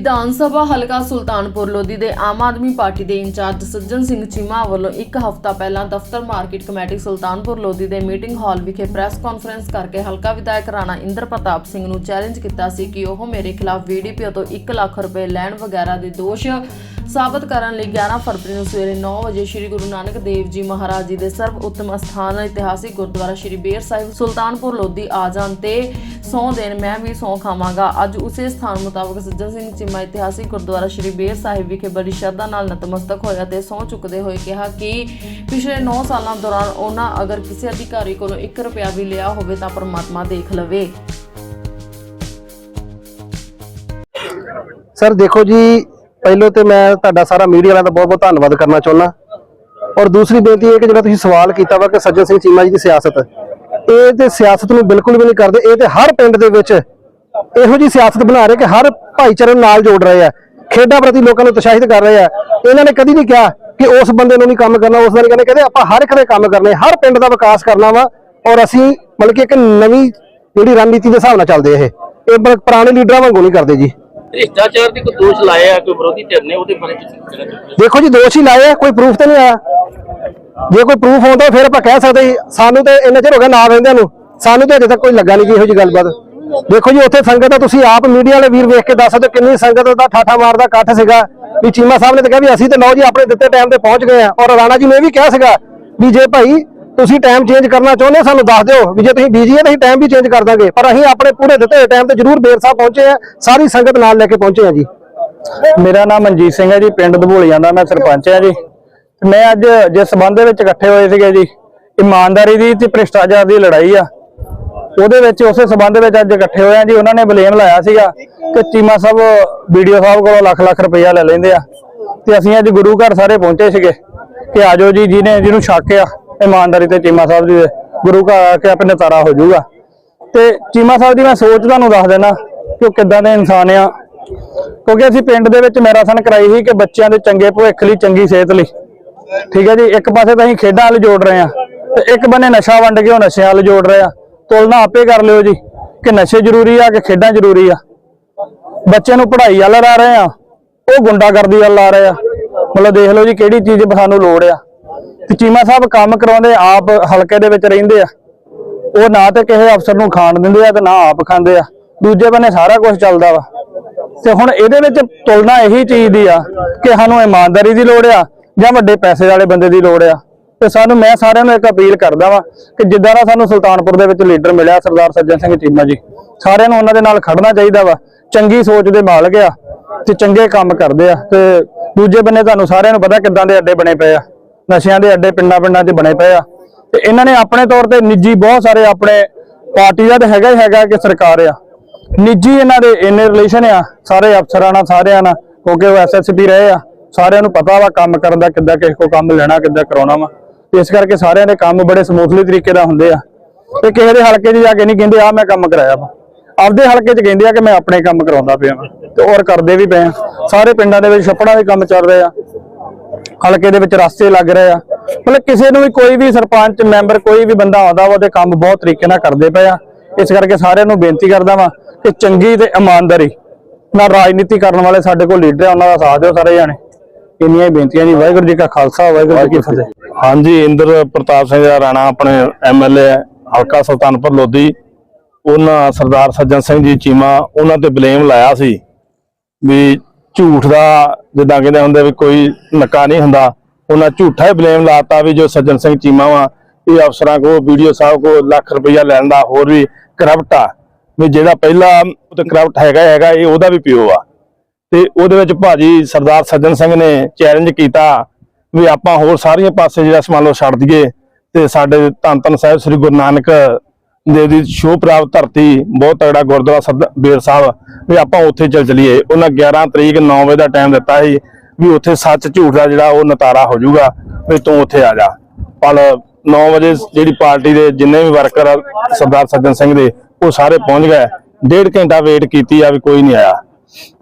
ਵਿਧਾਨ ਸਭਾ ਹਲਕਾ ਸੁਲਤਾਨਪੁਰ ਲੋਧੀ ਦੇ ਆਮ ਆਦਮੀ ਪਾਰਟੀ ਦੇ ਇੰਚਾਰਜ ਸੱਜਣ ਸਿੰਘ ਚੀਮਾ ਵੱਲੋਂ ਇੱਕ ਹਫ਼ਤਾ ਪਹਿਲਾਂ ਦਫ਼ਤਰ ਮਾਰਕੀਟ ਕਮੇਟੀ ਸੁਲਤਾਨਪੁਰ ਲੋਧੀ ਦੇ ਮੀਟਿੰਗ ਹਾਲ ਵਿਖੇ ਪ੍ਰੈਸ ਕਾਨਫਰੰਸ ਕਰਕੇ ਹਲਕਾ ਵਿਧਾਇਕ ਰਾਣਾ ਇੰਦਰ ਪ੍ਰਤਾਪ ਸਿੰਘ ਨੂੰ ਚੈਲੰਜ ਕੀਤਾ ਸੀ ਕਿ ਉਹ ਮੇਰੇ ਖਿਲਾਫ ਵੀਡੀਪੀ ਤੋਂ 1 ਲੱਖ ਰੁਪਏ ਲੈਣ ਵਗੈਰਾ ਦੇ ਦੋਸ਼ ਸਾਬਤ ਕਰਨ ਲਈ 11 ਫਰਵਰੀ ਨੂੰ ਸਵੇਰੇ 9 ਵਜੇ ਸ੍ਰੀ ਗੁਰੂ ਨਾਨਕ ਦੇਵ ਜੀ ਮਹਾਰਾਜ ਜੀ ਦੇ ਸਰਬ ਉੱਤਮ ਅਸਥਾਨ ਇਤਿਹਾਸਿਕ ਗੁਰਦੁਆਰਾ ਸ੍ਰੀ ਬੇਰ ਸਾਹਿਬ, ਸੁਲਤਾਨਪੁਰ ਲੋਧੀ ਆ ਜਾਣ ਤੇ ਸਹੁੰ ਦੇਣ ਮੈਂ ਵੀ ਸਹੁੰ ਖਾਵਾਂਗਾ। ਅੱਜ ਉਸੇ ਸਥਾਨ ਮੁਤਾਬਕ ਸੱਜਣ ਸਿੰਘ ਚੀਮਾ ਇਤਿਹਾਸਿਕ ਗੁਰਦੁਆਰਾ ਸ੍ਰੀ ਬੇਰ ਸਾਹਿਬ ਵਿਖੇ ਬੜੀ ਸ਼ਰਧਾ ਨਾਲ ਨਤਮਸਤਕ ਹੋਇਆ ਤੇ ਸਹੁੰ ਚੁੱਕਦੇ ਹੋਏ ਕਿਹਾ ਕਿ ਪਿਛਲੇ 9 ਸਾਲਾਂ ਦੌਰਾਨ ਉਹਨਾਂ ਅਗਰ ਕਿਸੇ ਅਧਿਕਾਰੀ ਕੋਲੋਂ 1 ਰੁਪਿਆ ਵੀ ਲਿਆ ਹੋਵੇ ਤਾਂ ਪਰਮਾਤਮਾ ਦੇਖ ਲਵੇ। ਸਰ ਦੇਖੋ ਜੀ ਪਹਿਲੋਂ ਤੇ ਮੈਂ ਤੁਹਾਡਾ ਸਾਰਾ ਮੀਡੀਆ ਵਾਲਿਆਂ ਦਾ ਬਹੁਤ ਬਹੁਤ ਧੰਨਵਾਦ ਕਰਨਾ ਚਾਹੁੰਦਾ। ਔਰ ਦੂਸਰੀ ਬੇਨਤੀ ਇਹ ਕਿ ਜਿਹੜਾ ਤੁਸੀਂ ਸਵਾਲ ਕੀਤਾ ਵਾ ਕਿ ਸੱਜਣ ਸਿੰਘ ਚੀਮਾ ਜੀ ਦੀ ਸਿਆਸਤ, ਇਹ ਤੇ ਸਿਆਸਤ ਨੂੰ ਬਿਲਕੁਲ ਵੀ ਨਹੀਂ ਕਰਦੇ, ਇਹ ਤੇ ਹਰ ਪਿੰਡ ਦੇ ਵਿੱਚ ਇਹੋ ਜੀ ਸਿਆਸਤ ਬਣਾ ਰਹੇ ਕਿ ਹਰ ਭਾਈਚਾਰੇ ਨੂੰ ਨਾਲ ਜੋੜ ਰਹੇ ਆ, ਖੇਡਾਂ ਪ੍ਰਤੀ ਲੋਕਾਂ ਨੂੰ ਉਤਸ਼ਾਹਿਤ ਕਰ ਰਹੇ ਆ। ਇਹਨਾਂ ਨੇ ਕਦੀ ਨਹੀਂ ਕਿਹਾ ਕਿ ਉਸ ਬੰਦੇ ਨੂੰ ਨਹੀਂ ਕੰਮ ਕਰਨਾ, ਉਸ ਦਾ ਨਹੀਂ ਕਰਨਾ, ਕਹਿੰਦੇ ਆਪਾਂ ਹਰ ਇੱਕ ਦੇ ਕੰਮ ਕਰਨੇ, ਹਰ ਪਿੰਡ ਦਾ ਵਿਕਾਸ ਕਰਨਾ ਵਾ, ਔਰ ਅਸੀਂ ਮਤਲਬ ਕਿ ਇੱਕ ਨਵੀਂ ਜਿਹੜੀ ਰਣਨੀਤੀ ਦੇ ਹਿਸਾਬ ਨਾਲ ਚੱਲਦੇ ਇਹ। ਇਹ ਪੁਰਾਣੇ ਲੀਡਰਾਂ ਵਾਂਗੂ ਨਹੀਂ ਕਰਦੇ ਜੀ। ਭ੍ਰਿਸ਼ਟਾਚਾਰ ਦੇ ਕੋਈ ਦੋਸ਼ ਲਾਏ ਕੋਈ ਵਿਰੋਧੀ ਧਿਰ ਨੇ ਉਹਦੇ ਬਾਰੇ ਤੁਸੀਂ ਦੇਖੋ ਜੀ, ਦੋਸ਼ ਹੀ ਲਾਏ ਆ, ਕੋਈ ਪ੍ਰੂਫ ਤੇ ਨਹੀਂ ਆਇਆ। ਜੇ ਕੋਈ ਪ੍ਰੂਫ ਹੁੰਦਾ ਫਿਰ ਆਪਾਂ ਕਹਿ ਸਕਦੇ ਸੀ ਸਾਨੂੰ ਤੇ ਇੰਨਾ ਚਿਰ ਹੋ ਗਿਆ ਨਾ ਰਹਿੰਦਿਆਂ ਨੂੰ, ਸਾਨੂੰ ਤੇ ਅਜੇ ਤੱਕ ਕੋਈ ਲੱਗਾ ਨਹੀਂ ਕਿ ਇਹੋ ਜੀ ਗੱਲਬਾਤ। ਦੇਖੋ ਜੀ, ਉੱਥੇ ਸੰਗਤ ਦਾ ਤੁਸੀਂ ਆਪ ਮੀਡੀਆ ਵਾਲੇ ਵੀਰ ਵੇਖ ਕੇ ਦੱਸ ਸਕਦੇ ਹੋ ਕਿੰਨੀ ਸੰਗਤ ਦਾ ਠਾਠਾ ਮਾਰਦਾ, ਇਕੱਠ ਸੀਗਾ। ਵੀ ਚੀਮਾ ਸਾਹਿਬ ਨੇ ਤਾਂ ਕਿਹਾ ਵੀ ਅਸੀਂ ਤੇ ਲਓ ਜੀ, ਆਪਣੇ ਦਿੱਤੇ ਟਾਈਮ ਤੇ ਪਹੁੰਚ ਗਏ ਆ। ਔਰ ਰਾਣਾ ਜੀ ਨੇ ਇਹ ਵੀ ਕਿਹਾ ਸੀਗਾ ਵੀ ਜੇ ਭਾਈ ਤੁਸੀਂ ਟਾਈਮ ਚੇਂਜ ਕਰਨਾ ਚਾਹੁੰਦੇ ਹੋ, ਸਾਨੂੰ ਦੱਸ ਦਿਓ ਵੀ ਜੇ ਤੁਸੀਂ ਬੀਜੀ ਹੈ ਤਾਂ ਅਸੀਂ ਟਾਈਮ ਵੀ ਚੇਂਜ ਕਰ ਦਾਂਗੇ। ਪਰ ਅਸੀਂ ਆਪਣੇ ਪੂਰੇ ਦਿੱਤੇ ਟਾਈਮ ਤੇ ਜ਼ਰੂਰ ਬੇਰ ਸਾਹਿਬ ਪਹੁੰਚੇ ਆ, ਸਾਰੀ ਸੰਗਤ ਨਾਲ ਲੈ ਕੇ ਪਹੁੰਚੇ ਆ ਜੀ। ਮੇਰਾ ਨਾਮ ਮਨਜੀਤ ਸਿੰਘ ਹੈ ਜੀ, ਪਿੰਡ ਧਬੋਲੀਆਂ ਦਾ ਮੈਂ ਸਰਪੰਚ ਹਾਂ ਜੀ। ਮੈਂ ਅੱਜ ਜਿਸ ਸਬੰਧ ਦੇ ਵਿੱਚ ਇਕੱਠੇ ਹੋਏ ਸੀਗੇ ਜੀ, ਇਮਾਨਦਾਰੀ ਦੀ ਤੇ ਭ੍ਰਿਸ਼ਟਾਚਾਰ ਦੀ ਲੜਾਈ ਆ। ਉਹਦੇ ਵਿੱਚ ਉਸੇ ਸਬੰਧ ਵਿੱਚ ਅੱਜ ਇਕੱਠੇ ਹੋਏ ਆ ਜੀ, ਉਹਨਾਂ ਨੇ ਬਲੇਮ ਲਾਇਆ ਸੀਗਾ ਕਿ ਚੀਮਾ ਸਾਹਿਬ ਵੀਡੀਓ ਸਾਹਿਬ ਕੋਲੋਂ ਲੱਖ ਲੱਖ ਰੁਪਇਆ ਲੈ ਲੈਂਦੇ ਆ। ਤੇ ਅਸੀਂ ਅੱਜ ਗੁਰੂ ਘਰ ਸਾਰੇ ਪਹੁੰਚੇ ਸੀਗੇ ਕਿ ਆਜੋ ਜੀ, ਜਿਹਨੇ ਜਿਹਨੂੰ ਸ਼ੱਕ ਆ ਇਮਾਨਦਾਰੀ ਤੇ ਚੀਮਾ ਸਾਹਿਬ ਜੀ ਦੇ, ਗੁਰੂ ਘਰ ਆ ਕੇ ਆਪਣੇ ਨਤਾਰਾ ਹੋ ਜਾਊਗਾ। ਤੇ ਚੀਮਾ ਸਾਹਿਬ ਦੀ ਮੈਂ ਸੋਚ ਤੁਹਾਨੂੰ ਦੱਸ ਦੇਣਾ ਕਿ ਉਹ ਕਿੱਦਾਂ ਦੇ ਇਨਸਾਨ ਆ। ਕਿਉਂਕਿ ਅਸੀਂ ਪਿੰਡ ਦੇ ਵਿੱਚ ਮੈਰਾਥਨ ਕਰਾਈ ਸੀ ਕਿ ਬੱਚਿਆਂ ਦੇ ਚੰਗੇ ਭਵਿੱਖ ਲਈ ਚੰਗੀ ਸਿਹਤ ਲਈ। ਠੀਕ ਹੈ ਜੀ? ਇੱਕ ਪਾਸੇ ਤਾਂ ਅਸੀਂ ਖੇਡਾਂ ਵੱਲ ਜੋੜ ਰਹੇ ਆ ਤੇ ਇੱਕ ਬੰਨੇ ਨਸ਼ਾ ਵੰਡ ਕੇ ਉਹ ਨਸ਼ਿਆਂ ਵੱਲ ਜੋੜ ਰਹੇ ਆ। ਤੁਲਨਾ ਆਪੇ ਕਰ ਲਿਓ ਜੀ ਕਿ ਨਸ਼ੇ ਜ਼ਰੂਰੀ ਆ ਕਿ ਖੇਡਾਂ ਜ਼ਰੂਰੀ ਆ। ਬੱਚਿਆਂ ਨੂੰ ਪੜ੍ਹਾਈ ਵੱਲ ਲਾ ਰਹੇ ਆ ਉਹ ਗੁੰਡਾਗਰਦੀ ਵੱਲ ਲਾ ਰਹੇ ਆ। ਮਤਲਬ ਦੇਖ ਲਓ ਜੀ ਕਿਹੜੀ ਚੀਜ਼ ਸਾਨੂੰ ਲੋੜ ਆ। ਤੇ ਚੀਮਾ ਸਾਹਿਬ ਕੰਮ ਕਰਾਉਂਦੇ ਆਪ ਹਲਕੇ ਦੇ ਵਿੱਚ ਰਹਿੰਦੇ ਆ। ਉਹ ਨਾ ਤੇ ਕਿਸੇ ਅਫਸਰ ਨੂੰ ਖਾਣ ਦਿੰਦੇ ਆ ਤੇ ਨਾ ਆਪ ਖਾਂਦੇ ਆ। ਦੂਜੇ ਬੰਨੇ ਸਾਰਾ ਕੁਝ ਚੱਲਦਾ ਵਾ। ਤੇ ਹੁਣ ਇਹਦੇ ਵਿੱਚ ਤੁਲਨਾ ਇਹੀ ਚੀਜ਼ ਦੀ ਆ ਕਿ ਸਾਨੂੰ ਇਮਾਨਦਾਰੀ ਦੀ ਲੋੜ ਆ ਜਾਂ ਵੱਡੇ ਪੈਸੇ ਵਾਲੇ ਬੰਦੇ ਦੀ ਲੋੜ ਆ। ਤੇ ਸਾਨੂੰ ਮੈਂ ਸਾਰਿਆਂ ਨੂੰ ਇੱਕ ਅਪੀਲ ਕਰਦਾ ਵਾਂ ਕਿ ਜਿੱਦਾਂ ਦਾ ਸਾਨੂੰ ਸੁਲਤਾਨਪੁਰ ਦੇ ਵਿੱਚ ਲੀਡਰ ਮਿਲਿਆ ਸਰਦਾਰ ਸੱਜਣ ਸਿੰਘ ਚੀਮਾ ਜੀ, ਸਾਰਿਆਂ ਨੂੰ ਉਹਨਾਂ ਦੇ ਨਾਲ ਖੜਨਾ ਚਾਹੀਦਾ ਵਾ। ਚੰਗੀ ਸੋਚ ਦੇ ਮਾਲਕ ਆ ਤੇ ਚੰਗੇ ਕੰਮ ਕਰਦੇ ਆ ਤੇ ਦੂਜੇ ਬੰਨੇ ਤੁਹਾਨੂੰ ਸਾਰਿਆਂ ਨੂੰ ਪਤਾ ਕਿੱਦਾਂ ਦੇ ਅੱਡੇ ਬਣੇ ਪਏ ਆ। ਨਸ਼ਿਆਂ ਦੇ ਅੱਡੇ ਪਿੰਡਾਂ ਪਿੰਡਾਂ 'ਚ ਬਣੇ ਪਏ ਆ। ਤੇ ਇਹਨਾਂ ਨੇ ਆਪਣੇ ਤੌਰ ਤੇ ਨਿੱਜੀ ਬਹੁਤ ਸਾਰੇ ਆਪਣੇ ਪਾਰਟੀ ਦਾ ਤਾਂ ਹੈਗਾ ਹੀ ਹੈਗਾ ਕਿ ਸਰਕਾਰ ਆ। ਨਿੱਜੀ ਇਹਨਾਂ ਦੇ ਇੰਨੇ ਰਿਲੇਸ਼ਨ ਆ, ਸਾਰੇ ਅਫਸਰਾਂ ਨਾਲ, ਸਾਰਿਆਂ ਨਾਲ, ਕਿਉਂਕਿ ਉਹ ਐਸਐਸਪੀ ਰਹੇ ਆ। ਸਾਰਿਆਂ ਨੂੰ ਪਤਾ ਵਾ ਕੰਮ ਕਰਨ ਦਾ ਕਿੱਦਾਂ, ਕਿਸੇ ਕੋ ਕੰਮ ਲੈਣਾ, ਕਿੱਦਾਂ ਕਰਾਉਣਾ ਵਾ। ਇਸ ਕਰਕੇ ਸਾਰਿਆਂ ਦੇ ਕੰਮ ਬੜੇ ਸਮੂਥਲੀ ਤਰੀਕੇ ਨਾਲ ਹੁੰਦੇ ਆ। ਤੇ ਕਿਸੇ ਦੇ ਹਲਕੇ 'ਚ ਜਾ ਕੇ ਨਹੀਂ ਕਹਿੰਦੇ ਆ ਮੈਂ ਕੰਮ ਕਰਾਇਆ ਵਾ। ਆਪਦੇ ਹਲਕੇ 'ਚ ਕਹਿੰਦੇ ਆ ਕਿ ਮੈਂ ਆਪਣੇ ਕੰਮ ਕਰਾਉਂਦਾ ਪਿਆ ਵਾ। ਤੇ ਔਰ ਕਰਦੇ ਵੀ ਪਏ ਆ। ਸਾਰੇ ਪਿੰਡਾਂ ਦੇ ਵਿੱਚ ਛੱਪੜਾਂ ਦੇ ਕੰਮ ਚੱਲ ਰਹੇ ਆ। ਹਲਕੇ ਦੇ ਵਿੱਚ ਰਸਤੇ ਲੱਗ ਰਹੇ ਆ। ਮਤਲਬ ਕਿਸੇ ਨੂੰ ਵੀ ਕੋਈ ਵੀ ਸਰਪੰਚ ਮੈਂਬਰ ਕੋਈ ਵੀ ਬੰਦਾ ਆਉਂਦਾ ਵਾ ਉਹਦੇ ਕੰਮ ਬਹੁਤ ਤਰੀਕੇ ਨਾਲ ਕਰਦੇ ਪਏ ਆ। ਇਸ ਕਰਕੇ ਸਾਰਿਆਂ ਨੂੰ ਬੇਨਤੀ ਕਰਦਾ ਵਾਂ ਕਿ ਚੰਗੀ ਤੇ ਇਮਾਨਦਾਰੀ ਨਾਲ ਰਾਜਨੀਤੀ ਕਰਨ ਵਾਲੇ ਸਾਡੇ ਕੋਲ ਲੀਡਰ ਆ ਉਹਨਾਂ ਦਾ ਸਾਥ ਦਿਓ ਸਾਰੇ ਜਾਣੇ। ਇੰਨੀਆਂ ਹੀ ਬੇਨਤੀਆਂ ਜੀ। ਵਾਹਿਗੁਰੂ ਜੀ ਕਾ ਖਾਲਸਾ ਵਾਹਿਗੁਰੂ ਜੀ ਕੀ ਫਤਿਹ। ਹਾਂਜੀ ਇੰਦਰ ਪ੍ਰਤਾਪ ਸਿੰਘ ਦਾ ਰਾਣਾ ਆਪਣੇ ਐਮਐਲਏ ਹਲਕਾ ਸੁਲਤਾਨਪੁਰ ਲੋਧੀ। ਉਹਨਾਂ ਸਰਦਾਰ ਸੱਜਣ ਸਿੰਘ ਜੀ ਚੀਮਾ ਉਹਨਾਂ ਤੇ ਬਲੇਮ ਲਾਇਆ ਸੀ ਵੀ ਝੂਠ ਦਾ ਜਿੱਦਾਂ ਕਹਿੰਦੇ ਹੁੰਦੇ ਵੀ ਕੋਈ ਨੱਕਾ ਨਹੀਂ ਹੁੰਦਾ, ਉਹਨਾਂ ਝੂਠਾ ਹੀ ਬਲੇਮ ਲਾਤਾ ਵੀ ਜੋ ਸੱਜਣ ਸਿੰਘ ਚੀਮਾ ਵਾ, ਇਹ ਅਫਸਰਾਂ ਕੋ ਵੀਡੀਓ ਸਾਹਿਬ ਕੋ ਲੱਖ ਰੁਪਈਆ ਲੈਣ ਦਾ ਹੋਰ ਵੀ ਕਰਪਟ ਆ। ਵੀ ਜਿਹੜਾ ਪਹਿਲਾ ਤੇ ਕਰਪਟ ਹੈਗਾ ਹੈਗਾ, ਇਹ ਉਹਦਾ ਵੀ ਪਿਓ ਆ। ਤੇ ਉਹਦੇ ਵਿੱਚ ਭਾਜੀ ਸਰਦਾਰ ਸੱਜਣ ਸਿੰਘ ਨੇ ਚੈਲੰਜ ਕੀਤਾ ਵੀ ਆਪਾਂ ਹੋਰ ਸਾਰੀਆਂ ਪਾਸੇ ਜਿਹੜਾ ਸਮਾਨ ਲੋ ਛੱਡ ਦਈਏ ਤੇ ਸਾਡੇ ਧੰਨ ਧੰਨ ਸਾਹਿਬ ਸ੍ਰੀ ਗੁਰੂ ਨਾਨਕ ਦੇ ਦੀ ਸ਼ੋਅ ਪ੍ਰਾਪਤ ਧਰਤੀ ਬਹੁਤ ਤਗੜਾ ਗੁਰਦੁਆਰਾ ਸੱਦ ਬੇਰ ਸਾਹਿਬ ਵੀ ਆਪਾਂ ਉੱਥੇ ਚੱਲ ਚਲੀਏ। ਉਹਨਾਂ 11 ਤਰੀਕ 9 ਵਜੇ ਦਾ ਟਾਈਮ ਦਿੱਤਾ ਸੀ ਵੀ ਉੱਥੇ ਸੱਚ ਝੂਠ ਦਾ ਜਿਹੜਾ ਉਹ ਨਤਾਰਾ ਹੋ ਜਾਊਗਾ ਵੀ ਤੂੰ ਉੱਥੇ ਆ ਜਾ। ਪਰ 9 ਵਜੇ ਜਿਹੜੀ ਪਾਰਟੀ ਦੇ ਜਿੰਨੇ ਵੀ ਵਰਕਰ ਆ, ਸਰਦਾਰ ਸੱਜਣ ਸਿੰਘ ਦੇ, ਉਹ ਸਾਰੇ ਪਹੁੰਚ ਗਏ। ਡੇਢ ਘੰਟਾ ਵੇਟ ਕੀਤੀ ਆ ਵੀ ਕੋਈ ਨਹੀਂ ਆਇਆ।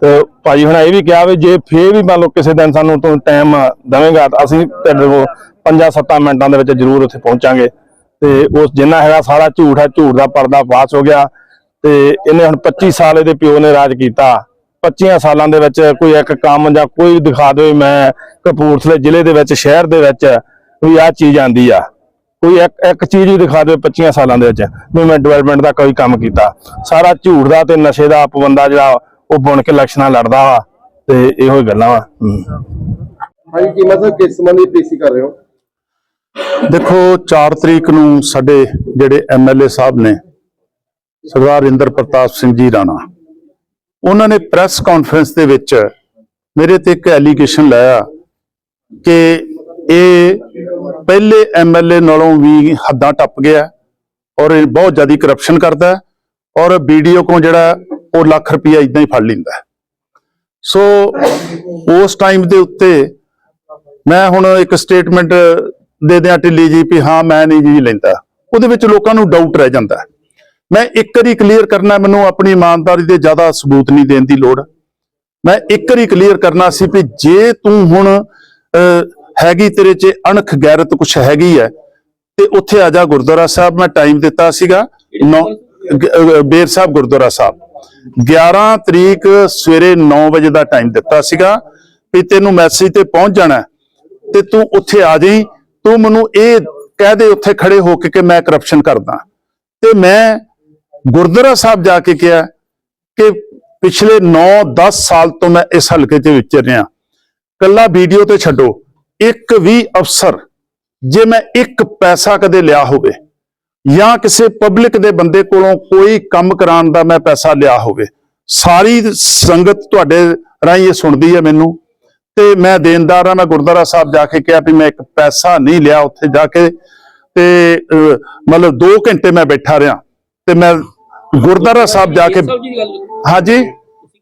ਤੇ ਭਾਜੀ ਹੁਣ ਇਹ ਵੀ ਕਿਹਾ ਵੀ ਜੇ ਫੇਰ ਵੀ ਮੰਨ ਲਓ ਕਿਸੇ ਦਿਨ ਸਾਨੂੰ ਤੂੰ ਟਾਈਮ ਦੇਵੇਂਗਾ ਤਾਂ ਅਸੀਂ ਤੁਹਾਡੇ ਕੋਲ 5-7 ਮਿੰਟਾਂ ਦੇ ਵਿੱਚ ਜ਼ਰੂਰ ਉੱਥੇ ਪਹੁੰਚਾਂਗੇ। ਤੇ ਉਸ ਜਿੰਨਾ ਹੈਗਾ ਸਾਰਾ ਝੂਠ ਹੈ ਝੂਠ ਦਾ ਪਰਦਾ ਫਾਸ਼ ਹੋ ਗਿਆ ਤੇ ਇਹਨੇ ਹੁਣ 25 ਸਾਲ ਇਹਦੇ ਪਿਓ ਨੇ ਰਾਜ ਕੀਤਾ। 25 ਸਾਲਾਂ ਦੇ ਵਿੱਚ ਕੋਈ ਇੱਕ ਕੰਮ ਜਾਂ ਕੋਈ ਦਿਖਾ ਦਿਓ ਵੀ ਮੈਂ ਕਪੂਰਥਲੇ ਜ਼ਿਲ੍ਹੇ ਦੇ ਵਿੱਚ, ਸ਼ਹਿਰ ਦੇ ਵਿੱਚ ਵੀ ਆਹ ਚੀਜ਼ ਆਂਦੀ ਆ। ਕੋਈ ਇੱਕ ਇੱਕ ਚੀਜ਼ ਵੀ ਦਿਖਾ ਦਿਓ 25 ਸਾਲਾਂ ਦੇ ਵਿੱਚ ਵੀ ਮੈਂ ਡਿਵੈਲਪਮੈਂਟ ਦਾ ਕੋਈ ਕੰਮ ਕੀਤਾ। ਸਾਰਾ ਝੂਠ ਦਾ ਤੇ ਨਸ਼ੇ ਦਾ ਪਵੰਦਾ ਜਿਹੜਾ ਉਹ ਬੁਣ ਕੇ ਇਲੈਕਸ਼ਨਾਂ ਲੜਦਾ ਵਾ ਤੇ ਇਹੋ ਹੀ ਗੱਲਾਂ ਵਾ। ਹੂੰ। ਹਾਂਜੀ ਚੀਮਾ ਸਾਹਿਬ ਕਿਸ ਸੰਬੰਧੀ ਪੀਸੀ ਕਰ ਰਹੇ ਹੋ? ਦੇਖੋ 4 ਤਰੀਕ ਨੂੰ ਸਾਡੇ ਜਿਹੜੇ ਐਮਐਲਏ ਸਾਹਿਬ ਨੇ ਸਰਦਾਰ ਇੰਦਰ ਪ੍ਰਤਾਪ ਸਿੰਘ ਜੀ ਰਾਣਾ, ਉਹਨਾਂ ਨੇ ਪ੍ਰੈਸ ਕਾਨਫਰੰਸ ਦੇ ਵਿੱਚ ਮੇਰੇ ਤੇ ਇੱਕ ਐਲੀਗੇਸ਼ਨ ਲਾਇਆ ਕਿ ਇਹ ਪਹਿਲੇ ਐਮਐਲਏ ਨਾਲੋਂ ਵੀ ਹੱਦਾਂ ਟੱਪ ਗਿਆ ਔਰ ਇਹ ਬਹੁਤ ਜ਼ਿਆਦਾ ਕਰਪਸ਼ਨ ਕਰਦਾ ਹੈ ਔਰ ਵੀਡੀਓ ਕੋ ਜਿਹੜਾ ਉਹ ਲੱਖ ਰੁਪਇਆ ਇਦਾਂ ਹੀ ਫੜ ਲੈਂਦਾ ਸੋ ਉਸ ਟਾਈਮ ਦੇ ਉੱਤੇ ਮੈਂ ਹੁਣ ਇੱਕ ਸਟੇਟਮੈਂਟ ਦੇ ਦਿਆਂ ਢਿੱਲੀ ਜੀ ਵੀ ਹਾਂ, ਮੈਂ ਨਹੀਂ ਜੀ ਲੈਂਦਾ। ਉਹਦੇ ਵਿੱਚ ਲੋਕਾਂ ਨੂੰ ਡਾਊਟ ਰਹਿ ਜਾਂਦਾ ਮੈਂ ਇੱਕ ਵਾਰੀ ਕਲੀਅਰ ਕਰਨਾ, ਮੈਨੂੰ ਆਪਣੀ ਇਮਾਨਦਾਰੀ ਦੇ ਜ਼ਿਆਦਾ ਸਬੂਤ ਨਹੀਂ ਦੇਣ ਦੀ ਲੋੜ। ਮੈਂ ਇੱਕ ਵਾਰੀ ਕਲੀਅਰ ਕਰਨਾ ਸੀ ਵੀ ਜੇ ਤੂੰ ਹੁਣ ਹੈਗੀ ਤੇਰੇ 'ਚ ਅਣਖ ਗੈਰਤ ਕੁਛ ਹੈਗੀ ਹੈ, ਤੇ ਉੱਥੇ ਆ ਜਾ ਗੁਰਦੁਆਰਾ ਸਾਹਿਬ। ਮੈਂ ਟਾਈਮ ਦਿੱਤਾ ਸੀਗਾ ਨੌ ਬੇਰ ਸਾਹਿਬ ਗੁਰਦੁਆਰਾ ਸਾਹਿਬ। 11 ਤਰੀਕ ਸਵੇਰੇ 9 ਵਜੇ ਦਾ ਟਾਈਮ ਦਿੱਤਾ ਸੀਗਾ ਵੀ ਤੈਨੂੰ ਮੈਸੇਜ ਤੇ ਪਹੁੰਚ ਜਾਣਾ ਤੇ ਤੂੰ ਉੱਥੇ ਆ ਜਾਈ। ਤੂੰ ਮੈਨੂੰ ਇਹ ਕਹਿ ਦੇ ਉੱਥੇ ਖੜੇ ਹੋ ਕੇ ਕਿ ਮੈਂ ਕਰਪਸ਼ਨ ਕਰਦਾ। ਤੇ ਮੈਂ ਗੁਰਦੁਆਰਾ ਸਾਹਿਬ ਜਾ ਕੇ ਕਿਹਾ ਕਿ ਪਿਛਲੇ 9-10 ਸਾਲ ਤੋਂ ਮੈਂ ਇਸ ਹਲਕੇ 'ਚ ਵਿਚਰ ਰਿਹਾ। ਕੱਲਾ ਵੀਡੀਓ ਤੇ ਛੱਡੋ। ਇੱਕ ਵੀ ਅਫਸਰ, ਜੇ ਮੈਂ ਇੱਕ ਪੈਸਾ ਕਦੇ ਲਿਆ ਹੋਵੇ ਜਾਂ ਕਿਸੇ ਪਬਲਿਕ ਦੇ ਬੰਦੇ ਕੋਲੋਂ ਕੋਈ ਕੰਮ ਕਰਾਉਣ ਦਾ ਮੈਂ ਪੈਸਾ ਲਿਆ ਹੋਵੇ, ਸਾਰੀ ਸੰਗਤ ਤੁਹਾਡੇ ਰਾਹੀਂ ਇਹ ਸੁਣਦੀ ਹੈ ਮੈਨੂੰ। ਤੇ ਮੈਂ ਦੇਣਦਾਰ ਆ ਮੈਂ ਗੁਰਦੁਆਰਾ ਸਾਹਿਬ ਜਾ ਕੇ ਕਿਹਾ ਵੀ ਮੈਂ ਇੱਕ ਪੈਸਾ ਨਹੀਂ ਲਿਆ ਉੱਥੇ ਜਾ ਕੇ। ਤੇ ਮਤਲਬ 2 ਘੰਟੇ ਮੈਂ ਬੈਠਾ ਰਿਹਾ। ਤੇ ਮੈਂ ਗੁਰਦੁਆਰਾ ਸਾਹਿਬ ਜਾ ਕੇ ਹਾਂਜੀ।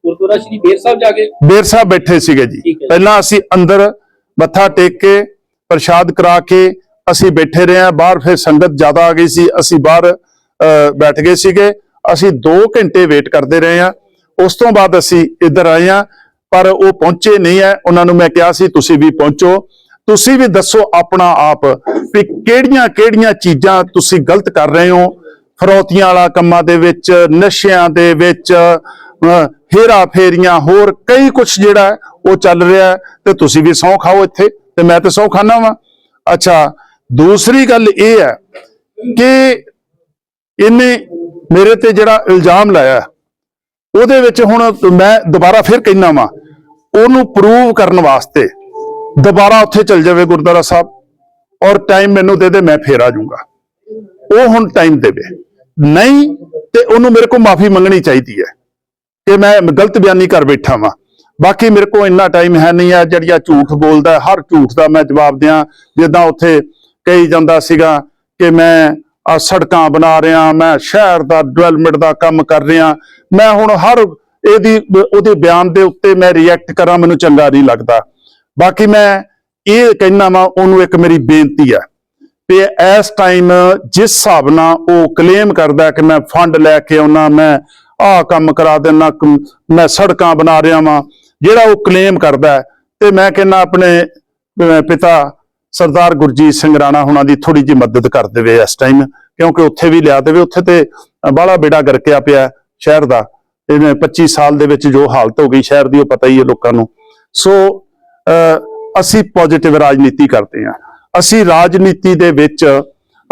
ਗੁਰਦੁਆਰਾ ਸ਼੍ਰੀ ਬੇਰ ਸਾਹਿਬ ਜਾ ਕੇ ਬੇਰ ਸਾਹਿਬ ਬੈਠੇ ਸੀਗੇ ਜੀ। ਪਹਿਲਾਂ ਅਸੀਂ ਅੰਦਰ ਮੱਥਾ ਟੇਕ ਕੇ ਪ੍ਰਸ਼ਾਦ ਕਰਾ ਕੇ ਅਸੀਂ ਬੈਠੇ ਰਹੇ ਹਾਂ। ਬਾਹਰ ਫਿਰ ਸੰਗਤ ਜ਼ਿਆਦਾ ਆ ਗਈ ਸੀ। ਅਸੀਂ ਬਾਹਰ ਬੈਠ ਗਏ ਸੀਗੇ। ਅਸੀਂ 2 ਘੰਟੇ ਵੇਟ ਕਰਦੇ ਰਹੇ ਹਾਂ। ਉਸ ਤੋਂ ਬਾਅਦ ਅਸੀਂ ਇੱਧਰ ਆਏ ਹਾਂ। ਪਰ ਉਹ ਪਹੁੰਚੇ ਨਹੀਂ ਹੈ। ਉਹਨਾਂ ਨੂੰ ਮੈਂ ਕਿਹਾ ਸੀ, ਤੁਸੀਂ ਵੀ ਪਹੁੰਚੋ। ਤੁਸੀਂ ਵੀ ਦੱਸੋ ਆਪਣਾ ਆਪ ਵੀ ਕਿਹੜੀਆਂ ਕਿਹੜੀਆਂ ਚੀਜ਼ਾਂ ਤੁਸੀਂ ਗਲਤ ਕਰ ਰਹੇ ਹੋ? ਫਰੋਤੀਆਂ ਵਾਲਾ ਕੰਮਾਂ ਦੇ ਵਿੱਚ, ਨਸ਼ਿਆਂ ਦੇ ਵਿੱਚ ਹੇਰਾ ਫੇਰੀਆਂ, ਹੋਰ ਕਈ ਕੁਝ ਜਿਹੜਾ ਉਹ ਚੱਲ ਰਿਹਾ ਤੇ ਤੁਸੀਂ ਵੀ ਸਹੁੰ ਖਾਓ ਇੱਥੇ, ਤੇ ਮੈਂ ਤੇ ਸਹੁੰ ਖਾਣਾ ਵਾਂ। ਅੱਛਾ, ਦੂਸਰੀ ਗੱਲ ਇਹ ਹੈ ਕਿ ਇਹਨੇ ਮੇਰੇ ਤੇ ਜਿਹੜਾ ਇਲਜ਼ਾਮ ਲਾਇਆ ਉਹਦੇ ਵਿੱਚ ਹੁਣ ਮੈਂ ਦੁਬਾਰਾ ਫਿਰ ਕਹਿਣਾ ਵਾਂ, ਉਹਨੂੰ ਪ੍ਰੂਵ ਕਰਨ ਵਾਸਤੇ ਦੁਬਾਰਾ ਉੱਥੇ ਚੱਲ ਜਾਵੇ ਗੁਰਦੁਆਰਾ ਸਾਹਿਬ ਔਰ ਟਾਈਮ ਮੈਨੂੰ ਦੇ ਦੇ, ਮੈਂ ਫੇਰ ਆ ਜਾਊਂਗਾ। ਉਹ ਹੁਣ ਟਾਈਮ ਦੇਵੇ। ਨਹੀਂ ਤੇ ਉਹਨੂੰ ਮੇਰੇ ਕੋਲ ਮਾਫੀ ਮੰਗਣੀ ਚਾਹੀਦੀ ਹੈ ਕਿ ਮੈਂ ਗਲਤ ਬਿਆਨੀ ਕਰ ਬੈਠਾ ਵਾਂ। ਬਾਕੀ ਮੇਰੇ ਕੋਲ ਇੰਨਾ ਟਾਈਮ ਹੈ ਨਹੀਂ ਹੈ ਜਿਹੜੀਆਂ ਝੂਠ ਬੋਲਦਾ, ਹਰ ਝੂਠ ਦਾ ਮੈਂ ਜਵਾਬ ਦਿਆਂ, ਜਿੱਦਾਂ ਉੱਥੇ ਕਹੀ ਜਾਂਦਾ ਸੀਗਾ ਕਿ ਮੈਂ ਆ ਸੜਕਾਂ ਬਣਾ ਰਿਹਾ, ਮੈਂ ਸ਼ਹਿਰ ਦਾ ਡਿਵੈਲਪਮੈਂਟ ਦਾ ਕੰਮ ਕਰ ਰਿਹਾ ਮੈਂ ਹੁਣ ਹਰ ਇਹਦੀ ਉਹਦੇ ਬਿਆਨ ਦੇ ਉੱਤੇ ਮੈਂ ਰਿਐਕਟ ਕਰਾਂ ਮੈਨੂੰ ਚੰਗਾ ਨਹੀਂ ਲੱਗਦਾ। ਬਾਕੀ ਮੈਂ ਇਹ ਕਹਿਣਾ ਵਾਂ ਉਹਨੂੰ ਇੱਕ ਮੇਰੀ ਬੇਨਤੀ ਹੈ ਵੀ ਇਸ ਟਾਈਮ ਜਿਸ ਹਿਸਾਬ ਨਾਲ ਉਹ ਕਲੇਮ ਕਰਦਾ ਕਿ ਮੈਂ ਫੰਡ ਲੈ ਕੇ ਆਉਣਾ ਮੈਂ ਆਹ ਕੰਮ ਕਰਾ ਦੇਣਾ ਮੈਂ ਸੜਕਾਂ ਬਣਾ ਰਿਹਾ ਵਾਂ ਜਿਹੜਾ ਉਹ ਕਲੇਮ ਕਰਦਾ ਤੇ ਮੈਂ ਕਹਿੰਦਾ ਆਪਣੇ ਅਹ, ਪਿਤਾ ਸਰਦਾਰ ਗੁਰਜੀਤ ਸਿੰਘ ਰਾਣਾ ਹੁਣਾਂ ਦੀ ਥੋੜੀ ਜਿਹੀ ਮਦਦ ਕਰ ਦੇਵੇ ਇਸ ਟਾਈਮ ਕਿਉਂਕਿ ਉੱਥੇ ਵੀ ਲਿਆ ਦੇਵੇ ਉੱਥੇ ਤੇ ਬਾਹਲਾ ਬੇੜਾ ਗਰਕਿਆ ਪਿਆ ਸ਼ਹਿਰ ਦਾ ਇਹਨੇ 25 ਸਾਲ ਦੇ ਵਿੱਚ ਜੋ ਹਾਲਤ ਹੋ ਗਈ ਸ਼ਹਿਰ ਦੀ ਉਹ ਪਤਾ ਹੀ ਹੈ ਲੋਕਾਂ ਨੂੰ। ਸੋ ਅਹ, ਅਸੀਂ ਪੋਜੀਟਿਵ ਰਾਜਨੀਤੀ ਕਰਦੇ ਹਾਂ। ਅਸੀਂ ਰਾਜਨੀਤੀ ਦੇ ਵਿੱਚ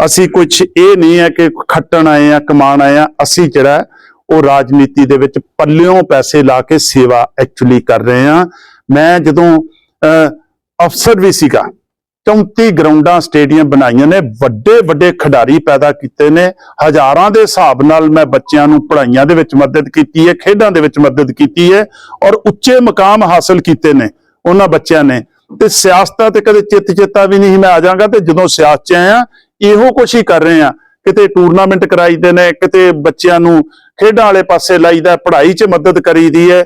ਅਸੀਂ ਕੁਝ ਇਹ ਨਹੀਂ ਹੈ ਕਿ ਖੱਟਣ ਆਏ ਆ ਕਮਾਣ ਆਏ ਆ ਅਸੀਂ ਜਿਹੜਾ ਉਹ ਰਾਜਨੀਤੀ ਦੇ ਵਿੱਚ ਪੱਲਿਓਂ ਪੈਸੇ ਲਾ ਕੇ ਸੇਵਾ ਐਕਚੁਅਲੀ ਕਰ ਰਹੇ ਆ ਮੈਂ ਜਦੋਂ ਅਹ, ਅਫਸਰ ਵੀ ਸੀਗਾ 34 ਗਰਾਊਂਡਾਂ, ਸਟੇਡੀਅਮ ਬਣਾਈਆਂ ਨੇ, ਵੱਡੇ ਵੱਡੇ ਖਿਡਾਰੀ ਪੈਦਾ ਕੀਤੇ ਨੇ। ਹਜ਼ਾਰਾਂ ਦੇ ਹਿਸਾਬ ਨਾਲ ਮੈਂ ਬੱਚਿਆਂ ਨੂੰ ਪੜ੍ਹਾਈਆਂ ਦੇ ਵਿੱਚ ਮਦਦ ਕੀਤੀ ਹੈ, ਖੇਡਾਂ ਦੇ ਵਿੱਚ ਮਦਦ ਕੀਤੀ ਹੈ ਔਰ ਉੱਚੇ ਮਕਾਮ ਹਾਸਲ ਕੀਤੇ ਨੇ ਉਹਨਾਂ ਬੱਚਿਆਂ ਨੇ। ਤੇ ਸਿਆਸਤਾਂ ਤੇ ਕਦੇ ਚਿੱਤ ਚੇਤਾ ਵੀ ਨਹੀਂ ਮੈਂ ਆ ਜਾਵਾਂਗਾ ਤੇ ਜਦੋਂ ਸਿਆਸਤ 'ਚ ਆਇਆ, ਇਹੋ ਕੁਛ ਹੀ ਕਰ ਰਹੇ ਆ ਕਿਤੇ ਟੂਰਨਾਮੈਂਟ ਕਰਾਈਦੇ ਨੇ, ਕਿਤੇ ਬੱਚਿਆਂ ਨੂੰ ਖੇਡਾਂ ਵਾਲੇ ਪਾਸੇ ਲਾਈਦਾ, ਪੜ੍ਹਾਈ 'ਚ ਮਦਦ ਕਰੀਦੀ ਹੈ।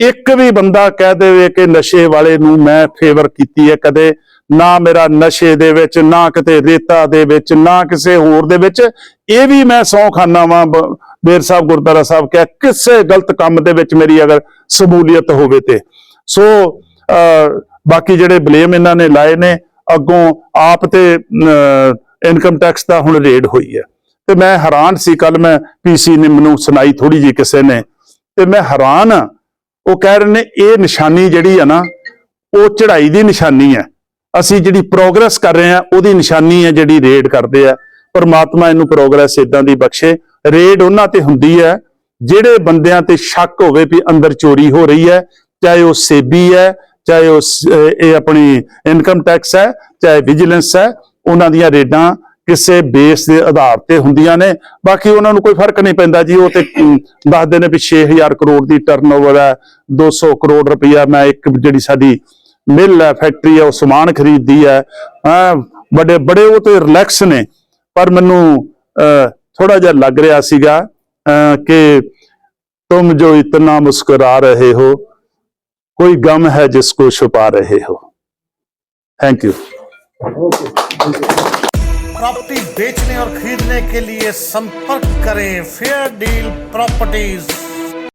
ਇੱਕ ਵੀ ਬੰਦਾ ਕਹਿ ਦੇਵੇ ਕਿ ਨਸ਼ੇ ਵਾਲੇ ਨੂੰ ਮੈਂ ਫੇਵਰ ਕੀਤੀ ਹੈ ਕਦੇ। ਨਾ ਮੇਰਾ ਨਸ਼ੇ ਦੇ ਵਿੱਚ ਨਾ ਕਿਤੇ ਰੇਤਾ ਦੇ ਵਿੱਚ ਨਾ ਕਿਸੇ ਹੋਰ ਦੇ ਵਿੱਚ। ਇਹ ਵੀ ਮੈਂ ਸੌ ਖਾਨਾ ਵਾਂ ਬੇਰ ਸਾਹਿਬ ਗੁਰਦੁਆਰਾ ਸਾਹਿਬ ਕਿਹਾ ਕਿਸੇ ਗਲਤ ਕੰਮ ਦੇ ਵਿੱਚ ਮੇਰੀ ਅਗਰ ਸਮੂਲੀਅਤ ਹੋਵੇ ਤੇ। ਸੋ ਅਹ, ਬਾਕੀ ਜਿਹੜੇ ਬਲੇਮ ਇਹਨਾਂ ਨੇ ਲਾਏ ਨੇ ਅੱਗੋਂ ਆਪ ਤੇ ਇਨਕਮ ਟੈਕਸ ਦਾ ਹੁਣ ਰੇਡ ਹੋਈ ਹੈ। ਤੇ ਮੈਂ ਹੈਰਾਨ ਸੀ ਕੱਲ ਮੈਂ ਪੀਸੀ ਨੇ ਮੈਨੂੰ ਸੁਣਾਈ ਥੋੜੀ ਜੀ ਕਿਸੇ ਨੇ। ਤੇ ਮੈਂ ਹੈਰਾਨ ਉਹ ਕਹਿ ਰਹੇ ਨੇ ਇਹ ਨਿਸ਼ਾਨੀ ਜਿਹੜੀ ਆ ਨਾ ਉਹ ਚੜ੍ਹਾਈ ਦੀ ਨਿਸ਼ਾਨੀ ਹੈ। ਅਸੀਂ ਜਿਹੜੀ ਪ੍ਰੋਗਰੈਸ ਕਰ ਰਹੇ ਹਾਂ, ਉਹਦੀ ਨਿਸ਼ਾਨੀ ਹੈ ਜਿਹੜੀ ਰੇਡ ਕਰਦੇ ਆ। ਪਰਮਾਤਮਾ ਇਹਨੂੰ ਪ੍ਰੋਗਰੈਸ ਇਦਾਂ ਦੀ ਬਖਸ਼ੇ। ਰੇਡ ਉਹਨਾਂ ਤੇ ਹੁੰਦੀ ਹੈ, ਜਿਹੜੇ ਬੰਦਿਆਂ ਤੇ ਸ਼ੱਕ ਹੋਵੇ ਵੀ ਅੰਦਰ ਚੋਰੀ ਹੋ ਰਹੀ ਹੈ, ਚਾਹੇ ਉਹ ਸੇਬੀ ਹੈ, ਚਾਹੇ ਉਹ ਇਹ ਆਪਣੀ ਇਨਕਮ ਟੈਕਸ ਹੈ, ਚਾਹੇ ਵਿਜੀਲੈਂਸ ਹੈ, ਉਹਨਾਂ ਦੀਆਂ ਰੇਡਾਂ ਕਿਸੇ ਬੇਸ ਦੇ ਆਧਾਰ ਤੇ ਹੁੰਦੀਆਂ ਨੇ। ਬਾਕੀ ਉਹਨਾਂ ਨੂੰ ਕੋਈ ਫ਼ਰਕ ਨਹੀਂ ਪੈਂਦਾ ਜੀ, ਉਹ ਤੇ ਦੱਸਦੇ ਨੇ ਵੀ 6000 ਕਰੋੜ ਦੀ ਟਰਨਓਵਰ ਹੈ 200 ਕਰੋੜ ਰੁਪਇਆ ਮੈਂ ਇੱਕ ਜਿਹੜੀ ਸਾਡੀ ਮਿਲ ਹੈ ਫੈਕਟਰੀ ਹੈ ਉਹ ਸਮਾਨ ਖਰੀਦਦੀ ਹੈ ਹਾਂ ਬੜੇ ਬੜੇ ਉਹ ਤੇ ਰਿਲੈਕਸ ਨੇ ਪਰ ਮੈਨੂੰ ਥੋੜਾ ਜਿਹਾ ਲੱਗ ਰਿਹਾ ਸੀਗਾ ਅਹ, ਕਿ तुम जो इतना मुस्कुरा रहे हो कोई गम है जिसको छुपा रहे हो थैंक यू प्रॉपर्टी बेचने और खरीदने के लिए संपर्क करें फेयर डील प्रॉपर्टीज